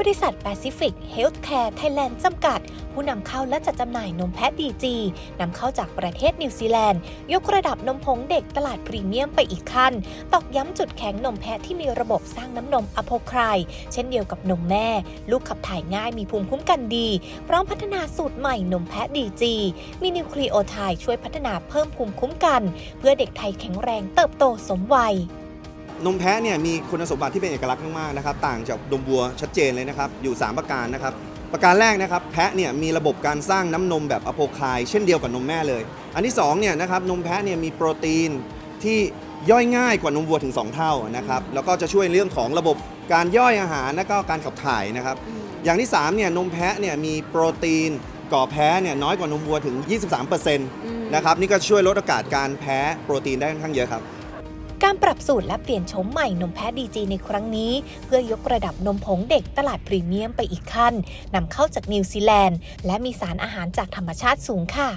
บริษัท Pacific Healthcare Thailand จำกัด ผู้นำเข้าและจัดจำหน่ายนมแพะดีจีนำเข้าจากประเทศนิวซีแลนด์ ยกระดับนมผงเด็กตลาดพรีเมียมไปอีกขั้น ตอกย้ำจุดแข็งนมแพะที่มีระบบสร้างน้ำนมอโพไครเช่นเดียวกับนมแม่ ลูกขับถ่ายง่ายมีภูมิคุ้มกันดี พร้อมพัฒนาสูตรใหม่นมแพะดีจีมีนิวคลีโอไทด์ช่วยพัฒนาเพิ่มภูมิคุ้มกัน เพื่อเด็กไทยแข็งแรงเติบโตสมวัย นมแพะเนี่ยมีคุณสมบัติที่เป็นเอกลักษณ์มากๆนะครับต่างจากนมวัวชัดเจนเลยนะครับอยู่ 3 ประการนะครับประการแรกนะครับแพะเนี่ยมีระบบการสร้างน้ำนมแบบอะโพไคาย เช่นเดียวกับนมแม่เลย อันที่2เนี่ยนะครับนมแพะเนี่ยมีโปรตีนที่ย่อยง่ายกว่านมวัวถึง 2 เท่านะครับแล้วก็จะช่วยเรื่องของระบบการย่อยอาหารและก็การขับถ่ายนะครับอย่างที่3เนี่ยนมแพะเนี่ยมีโปรตีนก่อแพ้เนี่ยน้อยกว่านมวัวถึง 23%นะครับนี่ก็ช่วยลดโอกาสการแพ้โปรตีนได้ค่อนข้างเยอะครับ การปรับสูตรและเปลี่ยนโฉมใหม่นมแพะดีจีในครั้งนี้ เพื่อยกระดับนมผงเด็กตลาดพรีเมียมไปอีกขั้นนำเข้าจากนิวซีแลนด์ และมีสารอาหารจากธรรมชาติสูงค่ะ